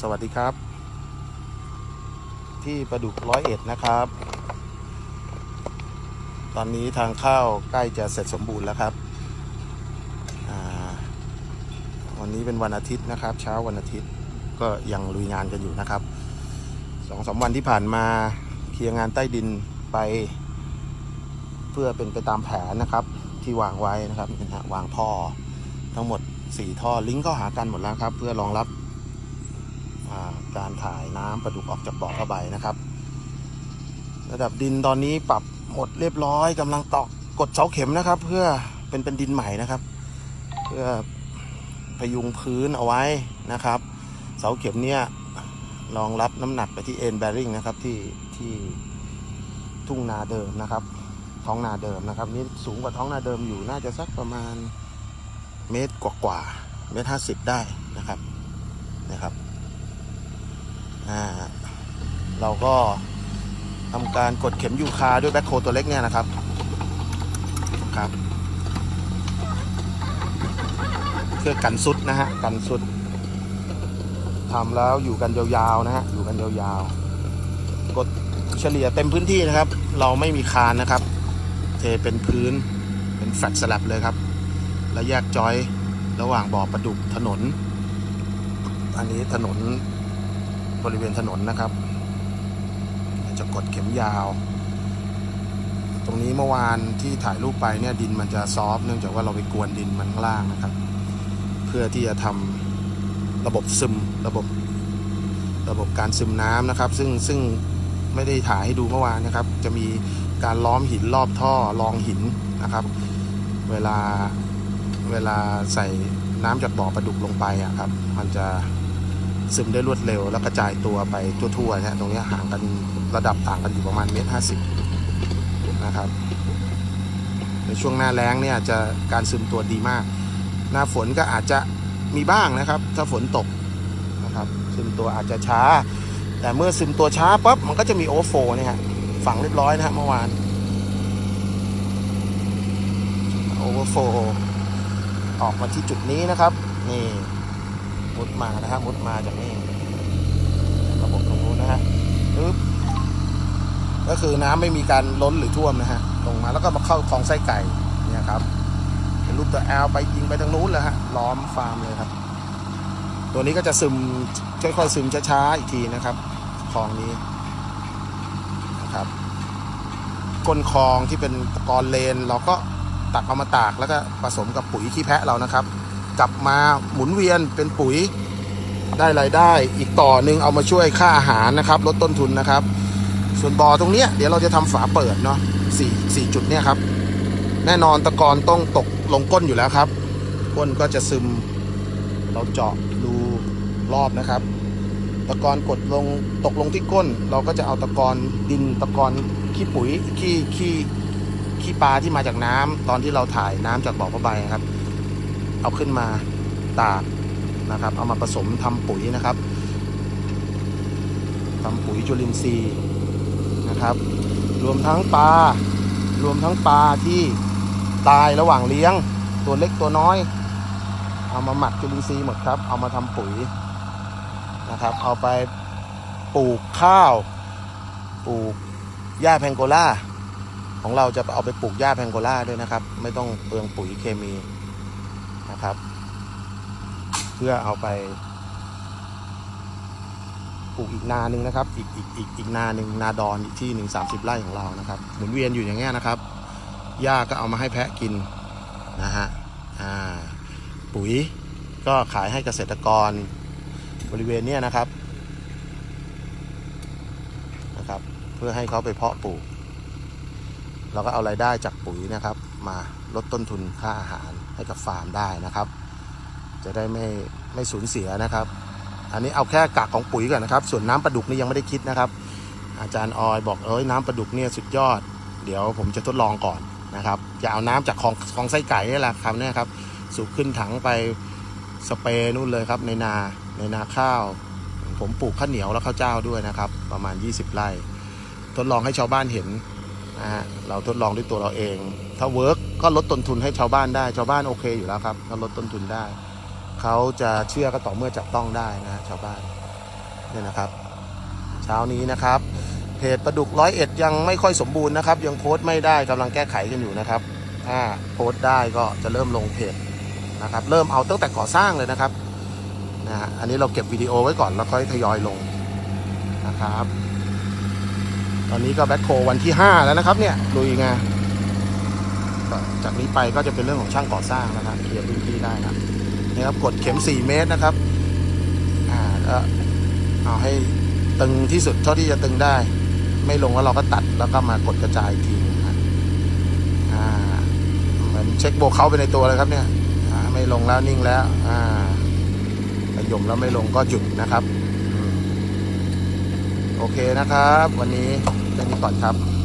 สวัสดีครับ ที่ประดุกร้อยเอ็ดนะครับ ตอนนี้ทางเข้าใกล้จะเสร็จสมบูรณ์แล้วครับ วันนี้เป็นวันอาทิตย์นะครับ เช้าวันอาทิตย์ก็ยังลุยงานกันอยู่นะครับสองสามวันที่ผ่านมาเคลียร์งานใต้ดินไป เพื่อเป็นไปตามแผนนะครับ ที่วางไว้นะครับวางท่อทั้งหมด 4 ท่อลิงก์เข้าหากันหมดแล้วครับ เพื่อรองรับ การถ่ายน้ำประดุกออกจากบ่อผ้าใบนะครับ ระดับดินตอนนี้ปรับหมดเรียบร้อยกำลังตอกกดเสาเข็มนะครับ เพื่อเป็นเป็นดินใหม่นะครับ เพื่อพยุงพื้นเอาไว้นะครับ เสาเข็มเนี่ยรองรับน้ำหนักไปที่เอ็นแบริ่งนะครับที่ที่ทุ่งนาเดิมนะครับ ท้องนาเดิมนะครับ นี่สูงกว่าท้องนาเดิมอยู่น่าจะสักประมาณเมตรกว่าๆเมตรห้าสิบได้นะครับนะครับ อ่าเราก็ทำการกดเข็มยูคาด้วยแบ็คโคตัวเล็กเนี่ยนะครับครับเพื่อกันสุดนะฮะกันสุดทำแล้วอยู่กันยาวๆนะฮะอยู่กันยาวๆ กดเฉลี่ยเต็มพื้นที่นะครับ เราไม่มีคานนะครับ เทเป็นพื้นเป็นแฟลตสลับเลยครับ แล้วแยกจอยระหว่างบ่อประดุกถนน อันนี้ถนน บริเวณถนนนะครับ จะกดเข็มยาว ตรงนี้เมื่อวานที่ถ่ายรูปไปเนี่ยดินมันจะซอฟเนื่องจากว่าเราไปกวนดินมันข้างล่างนะครับ เพื่อที่จะทำระบบซึมระบบระบบการซึมน้ำนะครับ ซึ่งซึ่งไม่ได้ถ่ายให้ดูเมื่อวานนะครับ จะมีการล้อมหินรอบท่อรองหินนะครับ เวลาเวลาใส่น้ำจากบ่อประดุกลงไปอะครับ มันจะ ซึมได้รวดเร็ว แล้วกระจายตัวไปทั่วๆนะฮะตรงนี้ห่างกันระดับต่างกันอยู่ประมาณเมตรห้าสิบนะครับในช่วงหน้าแล้งเนี่ยจะการซึมตัวดีมาก หน้าฝนก็อาจจะมีบ้างนะครับ ถ้าฝนตกนะครับซึมตัวอาจจะช้า แต่เมื่อซึมตัวช้าปั๊บมันก็จะมีโอเวอร์โฟเนี่ยฮะฝังเรียบร้อยนะฮะเมื่อวานโอเวอร์โฟออกมาที่จุดนี้นะครับ นี่ มุดมานะครับมุดมาจากนี่ระบบตรงนู้นนะฮะปึ๊บก็คือน้ำไม่มีการล้นหรือท่วมนะฮะลงมาแล้วก็มาเข้าคลองไส้ไก่เนี่ยครับเป็นรูปตัวแอลไปยิงไปทางนู้นเลยฮะล้อมฟาร์มเลยครับ ตัวนี้ก็จะซึมค่อยๆซึมช้าๆอีกทีนะครับคลองนี้นะครับก้นคลองที่เป็นตะกอนเลน เราก็ตักเอามาตากแล้วก็ผสมกับปุ๋ยขี้แพะเรานะครับ กลับมาหมุนเวียนเป็นปุ๋ยได้รายได้ อีกต่อหนึ่งเอามาช่วยค่าอาหารนะครับ ลดต้นทุนนะครับ ส่วนบ่อตรงเนี้ยเดี๋ยวเราจะทำฝาเปิดเนาะสี่สี่จุดเนี่ยครับ แน่นอนตะกอนต้องตกลงก้นอยู่แล้วครับ ก้นก็จะซึม เราเจาะรูรอบนะครับ ตะกอนกดลงตกลงที่ก้น เราก็จะเอาตะกอนดินตะกอนขี้ปุ๋ยขี้ขี้ขี้ปลาที่มาจากน้ำตอนที่เราถ่ายน้ำจากบ่อพระใบครับ เอาขึ้นมาตากนะครับ เอามาผสมทำปุ๋ยนะครับทำปุ๋ยจุลินทรีย์นะครับ รวมทั้งปลารวมทั้งปลาที่ตายระหว่างเลี้ยง ตัวเล็กตัวน้อย เอามาหมักจุลินทรีย์หมดครับ เอามาทำปุ๋ยนะครับ เอาไปปลูกข้าวปลูกหญ้าแพงโกล่าของเราจะเอาไปปลูกหญ้าแพงโกล่าด้วยนะครับ ไม่ต้องเปลืองปุ๋ยเคมี นะครับเพื่อเอาไปปลูกอีกนาหนึ่งนะครับ อีกอีกอีกอีกนาหนึ่งนาดอนอีกที่หนึ่งสามสิบไร่ของเรานะครับ หมุนเวียนอยู่อย่างเงี้ยนะครับหญ้าก็เอามาให้แพะกินนะฮะอ่าปุ๋ยก็ขายให้เกษตรกรบริเวณเนี้ยนะครับนะครับ เพื่อให้เขาไปเพาะปลูก เราก็เอารายได้จากปุ๋ยนะครับ มาลดต้นทุนค่าอาหารให้กับฟาร์มได้นะครับ จะได้ไม่ไม่สูญเสียนะครับ อันนี้เอาแค่กากของปุ๋ยก่อนนะครับ ส่วนน้ำปลาดุกนี่ยังไม่ได้คิดนะครับ อาจารย์ออยบอกเอ้ยน้ำปลาดุกเนี่ยสุดยอด เดี๋ยวผมจะทดลองก่อนนะครับจะเอาน้ำจากคลองคลองไส้ไก่นี่แหละครับเนี่ยครับ สูบขึ้นถังไปสเปรย์นู่นเลยครับในนาในนาข้าว ผมปลูกข้าวเหนียวและข้าวเจ้าด้วยนะครับ ประมาณ 20 ไร่ ทดลองให้ชาวบ้านเห็น นะฮะเราทดลองด้วยตัวเราเอง ถ้าเวิร์กก็ลดต้นทุนให้ชาวบ้านได้ ชาวบ้านโอเคอยู่แล้วครับก็ลดต้นทุนได้ เขาจะเชื่อก็ต่อเมื่อจับต้องได้นะชาวบ้านเนี่ยนะครับ เช้านี้นะครับเพจประดุกร้อยเอ็ดยังไม่ค่อยสมบูรณ์นะครับ ยังโพสต์ไม่ได้กำลังแก้ไขกันอยู่นะครับ ถ้าโพสต์ได้ก็จะเริ่มลงเพจนะครับ เริ่มเอาตั้งแต่ก่อสร้างเลยนะครับนะฮะอันนี้เราเก็บวิดีโอไว้ก่อนแล้วค่อยทยอยลงนะครับ ตอนนี้ก็แบ็คโควันที่ 5 แล้วนะครับเนี่ยลุยงานจากนี้ไปก็จะเป็นเรื่องของช่างก่อสร้างนะครับเคลียร์พื้นที่ได้นะนี่ครับกดเข็ม 4 เมตรนะครับอ่าก็เอาให้ตึงที่สุดเท่าที่จะตึงได้ ไม่ลงแล้วเราก็ตัดแล้วก็มากดกระจายอีกทีนึงนะอ่าเหมือนเช็คโบเขาไปในตัวเลยครับเนี่ยไม่ลงแล้วนิ่งแล้วอ่าขยมแล้วไม่ลงก็หยุดนะครับ โอเคนะครับ วันนี้แค่นี้ก่อนครับ